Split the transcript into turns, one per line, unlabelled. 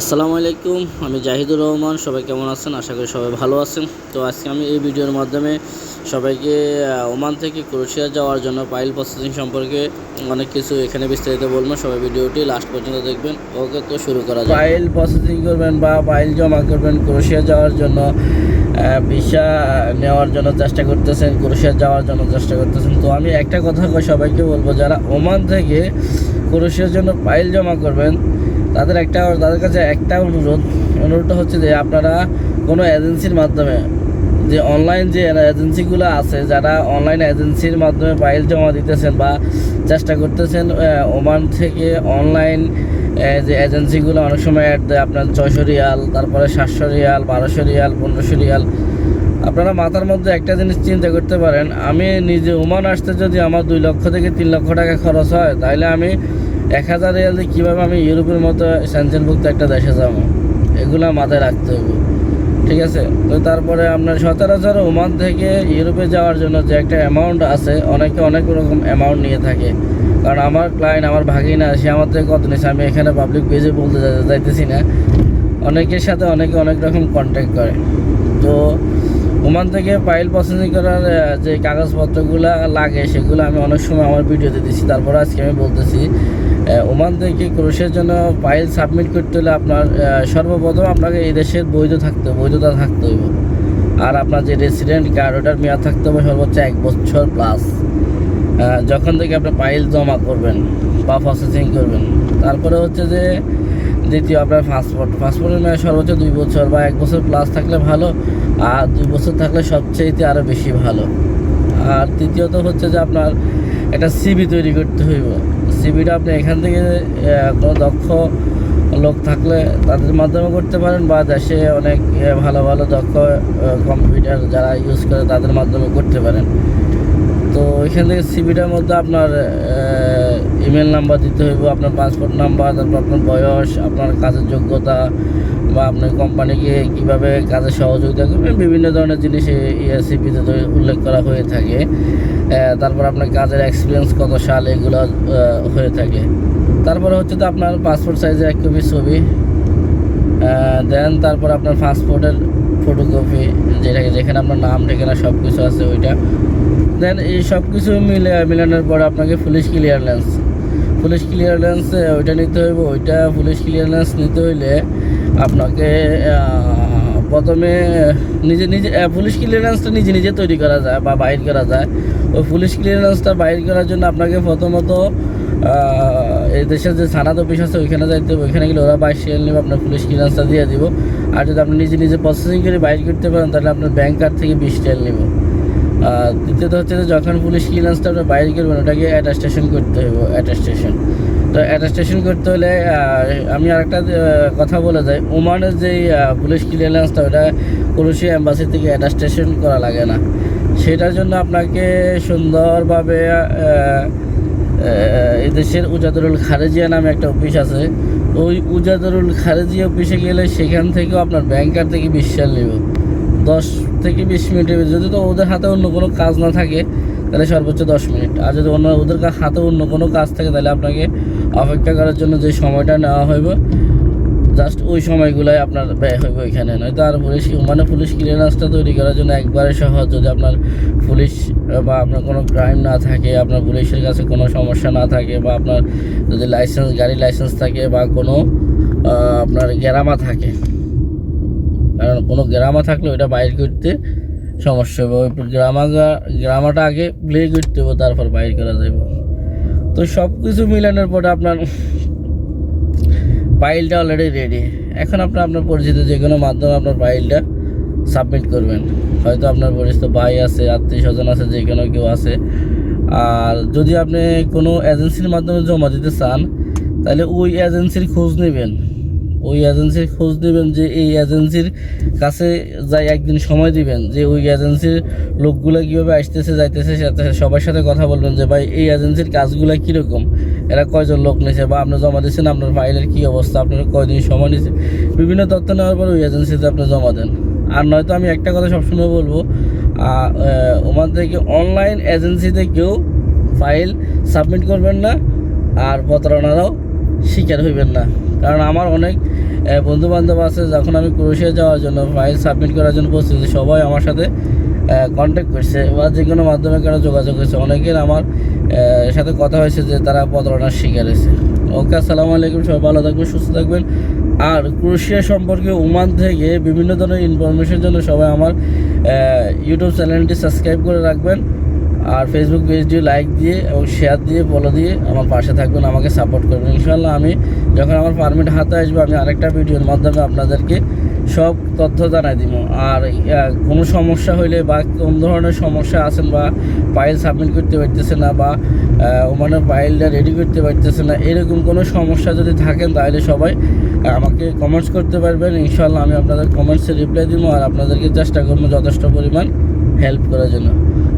আসসালামু আলাইকুম, আমি জাহিদুর রহমান, সবাই কেমন আছেন? আশা করি সবাই ভালো আছেন। তো আজকে আমি এই ভিডিওর মাধ্যমে সবাইকে ওমান থেকে ক্রোশিয়া যাওয়ার জন্য পাইল প্রসেসিং সম্পর্কে অনেক কিছু এখানে বিস্তারিত বলব। সবাই ভিডিওটি লাস্ট পর্যন্ত দেখবেন। ওকে তো শুরু করা যায় পাইল প্রসেসিং করবেন বা পাইল জমা করবেন ক্রোশিয়া যাওয়ার জন্য ভিসা নেওয়ার জন্য চেষ্টা করতেছেন ক্রোশিয়া যাওয়ার জন্য চেষ্টা করতেছেন। তো আমি একটা কথা সবাইকে বলব, যারা ওমান থেকে ক্রোশিয়ার জন্য পাইল জমা করবেন তাদের একটা, তাদের কাছে একটা অনুরোধ, অনুরোধটা হচ্ছে যে আপনারা কোনো এজেন্সির মাধ্যমে যে অনলাইন যে এজেন্সিগুলো আছে, যারা অনলাইন এজেন্সির মাধ্যমে ফাইল জমা দিতেছেন বা চেষ্টা করতেছেন ওমান থেকে অনলাইন যে এজেন্সিগুলো অনেক সময় অ্যাড দেয়, আপনার ছয়শো রিয়াল, তারপরে সাতশো রিয়াল, বারোশো রিয়াল, পনেরোশো রিয়াল। আপনারা মাথার মধ্যে একটা জিনিস চিন্তা করতে পারেন, আমি নিজে ওমান আসতে যদি আমার দুই লক্ষ থেকে তিন লক্ষ টাকা খরচ হয়, তাহলে আমি এক হাজার রিয়াল দিয়ে কীভাবে আমি ইউরোপের মতো সেঞ্চেনভুক্ত একটা দেশে যাব? এগুলো মাথায় রাখতে হবে। ঠিক আছে? তো তারপরে আপনার সচরাচর ওমান থেকে ইউরোপে যাওয়ার জন্য যে একটা অ্যামাউন্ট আছে, অনেকে অনেক রকম অ্যামাউন্ট নিয়ে থাকে। কারণ আমার ক্লায়েন্ট আমার ভাগিনা, সে আমার থেকে কত নিচ্ছে আমি এখানে পাবলিক পেজে বলতে যাইতেছি না। অনেকের সাথে অনেকে অনেক রকম কন্ট্যাক্ট করে। তো ওমান থেকে ফাইল প্রসেসিং করার যে কাগজপত্রগুলো লাগে, সেগুলো আমি অনেক সময় আমার ভিডিওতে দিচ্ছি তারপর আজকে আমি বলতেছি ওমান থেকে ক্রোশের জন্য ফাইল সাবমিট করতে হলে আপনার সর্বপ্রথম আপনাকে এই দেশের বৈধ থাকতে বৈধতা থাকতে হবে। আর আপনার যে রেসিডেন্ট কার্ড ওটার মেয়াদ থাকতে হবে সর্বোচ্চ এক বছর প্লাস যখন থেকে আপনি ফাইল জমা করবেন বা প্রসেসিং করবেন। তারপরে হচ্ছে যে, দ্বিতীয় আপনার পাসপোর্ট পাসপোর্টের মেয়াদ সর্বোচ্চ দুই বছর বা এক বছর প্লাস থাকলে ভালো, আর দুই বছর থাকলে সবচেয়েতে আরও বেশি ভালো। আর তৃতীয়ত হচ্ছে যে আপনার একটা সিবি তৈরি করতে হইব। সিবিটা আপনি এখান থেকে কোনো দক্ষ লোক থাকলে তাদের মাধ্যমে করতে পারেন বা দেশে অনেক ভালো ভালো দক্ষ কম্পিউটার যারা ইউজ করে তাদের মাধ্যমে করতে পারেন। তো এখান থেকে সিবিটার মধ্যে আপনার ইমেল নাম্বার দিতে হইব, আপনার পাসপোর্ট নাম্বার তারপর আপনার বয়স, আপনার কাজের যোগ্যতা, বা আপনার কোম্পানিকে কীভাবে কাজে সহযোগিতা করবেন, বিভিন্ন ধরনের জিনিস সিপিতে উল্লেখ করা হয়ে থাকে। তারপর আপনার কাজের এক্সপিরিয়েন্স কত সাল, এগুলো হয়ে থাকে। তারপরে হচ্ছে তো আপনার পাসপোর্ট সাইজের এক কপি ছবি। দেন তারপর আপনার পাসপোর্টের ফটোকপি যেটা যেখানে আপনার নাম, ঠিকানা সব কিছু আছে ওইটা। দেন এই সব কিছু মিলে মিলানোর পর আপনাকে পুলিশ ক্লিয়ারেন্স পুলিশ ক্লিয়ারেন্স ওইটা নিতে হইব, ওইটা পুলিশ ক্লিয়ারেন্স নিতে হইলে আপনাকে প্রথমে নিজে নিজে পুলিশ ক্লিয়ারেন্সটা নিজে নিজে তৈরি করা যায় বা বাইর করা যায়। ওই পুলিশ ক্লিয়ারেন্সটা বাইর করার জন্য আপনাকে প্রথমত এই দেশের যে থানাত অফিস আছে ওইখানে যাইতে হবে, ওইখানে গেলে ওরা বাইশ সিএল নেবে, আপনার পুলিশ ক্লিয়ারেন্সটা দিয়ে দিব। আর যদি আপনি নিজে নিজে প্রসেসিং করে বাইর করতে পারেন, তাহলে আপনার ব্যাংক কার্ড থেকে বিশ টেল নেব। দ্বিতীয়ত হচ্ছে যে যখন পুলিশ ক্লিয়ারেন্সটা আপনি বাইরে করবেন ওটাকে অ্যাটাস্টেশন করতে হবে অ্যাটাস্টেশন তো অ্যাটাস্টেশন করতে হলে আমি আরেকটা কথা বলে যাই। ওমানের যে পুলিশ ক্লিয়ারেন্সটা ওটা ক্রোশিয়া অ্যাম্বাসি থেকে অ্যাটাস্টেশন করা লাগে না। সেটার জন্য আপনাকে সুন্দরভাবে এদেশের উজাদরুল খারেজিয়া নামে একটা অফিস আছে। ওই উজাদরুল খারেজিয়া অফিসে গেলে সেখান থেকেও আপনার ব্যাংকার থেকে বিশ্বাস নেব। দশ থেকে বিশ মিনিটের যদি তো ওদের হাতে অন্য কোনো কাজ না থাকে, তাহলে সর্বোচ্চ দশ মিনিট। আর যদি অন্য ওদের হাতে অন্য কোনো কাজ থাকে, তাহলে আপনাকে অপেক্ষা করার জন্য যে সময়টা নেওয়া হইব জাস্ট ওই সময়গুলোই আপনার ব্যয় হইব এখানে। নয়তো আর পুলিশ মানে পুলিশ ক্লিয়ারেন্সটা তৈরি করার জন্য একবারে সহজ। যদি আপনার পুলিশ বা আপনার কোনো ক্রাইম না থাকে, আপনার পুলিশের কাছে কোনো সমস্যা না থাকে, বা আপনার যদি লাইসেন্স গাড়ি লাইসেন্স থাকে, বা কোনো আপনার গেরামা থাকে কারণ কোনো গ্রামা থাকলে ওইটা বাইর করতে সমস্যা হবে। ওই গ্রামা গ্রামাটা আগে প্লে করতে হবে, তারপর বাইর করা যাবে। তো সব কিছু মিলানোর পরে আপনার ফাইলটা অলরেডি রেডি এখন আপনার আপনার পরিচিত যে কোনো মাধ্যমে আপনার ফাইলটা সাবমিট করবেন। হয়তো আপনার পরিচিত ভাই আছে, আত্মীয় স্বজন আছে, যে কোনো কেউ আছে। আর যদি আপনি কোনো এজেন্সির মাধ্যমে জমা দিতে চান, তাহলে ওই এজেন্সির খোঁজ নেবেন। ওই এজেন্সির খোঁজ নেবেন যে এই এজেন্সির কাছে যাই একদিন সময় দিবেন, যে ওই এজেন্সির লোকগুলো কীভাবে আসতেছে, যাইতেছে সবার সাথে কথা বলবেন যে, ভাই, এই এজেন্সির কাজগুলো কীরকম? এরা কয়জন লোক নিয়েছে বা আপনি জমা দিচ্ছেন আপনার ফাইলের কী অবস্থা? আপনার কয়দিন সময় নিয়েছে বিভিন্ন তথ্য নেওয়ার পর ওই এজেন্সিতে আপনি জমা দেন। আর নয়তো আমি একটা কথা সবসময় বলব ওমান থেকে অনলাইন এজেন্সিতে কেউ ফাইল সাবমিট করবেন না, আর প্রতারণারাও শিকার হইবেন না। কারণ আমার অনেক বন্ধু বান্ধব আছে, যখন আমি ক্রোশিয়া যাওয়ার জন্য ফাইল সাবমিট করার জন্য বসতেছি সবাই আমার সাথে কন্ট্যাক্ট করছে বা যে কোনো মাধ্যমে কেন যোগাযোগ হয়েছে। অনেকের আমার সাথে কথা হয়েছে যে তারা প্রতারণার শিকার হয়েছে। ওকে, আসসালামু আলাইকুম, সবাই ভালো থাকবেন, সুস্থ থাকবেন। আর ক্রোশিয়া সম্পর্কে ওমান থেকে বিভিন্ন ধরনের ইনফরমেশনের জন্য সবাই আমার ইউটিউব চ্যানেলটি সাবস্ক্রাইব করে রাখবেন। আর ফেসবুক পেজটি লাইক দিয়ে এবং শেয়ার দিয়ে ফলো দিয়ে আমার পাশে থাকবেন, আমাকে সাপোর্ট করবেন। ইনশাল্লাহ আমি যখন আমার পারমিট হাতে আসবে, আমি আরেকটা ভিডিওর মাধ্যমে আপনাদেরকে সব তথ্য জানাই দিব। আর কোনো সমস্যা হইলে বা কোন ধরনের সমস্যা আছেন বা ফাইল সাবমিট করতে পারতেছে না বা ওমানের ফাইলটা রেডি করতে পারতেছে না, এরকম কোনো সমস্যা যদি থাকেন, তাহলে সবাই আমাকে কমেন্টস করতে পারবেন। ইনশাল্লাহ আমি আপনাদের কমেন্টসে রিপ্লাই দিব আর আপনাদেরকে চেষ্টা করব যথেষ্ট পরিমাণ হেল্প করার জন্য।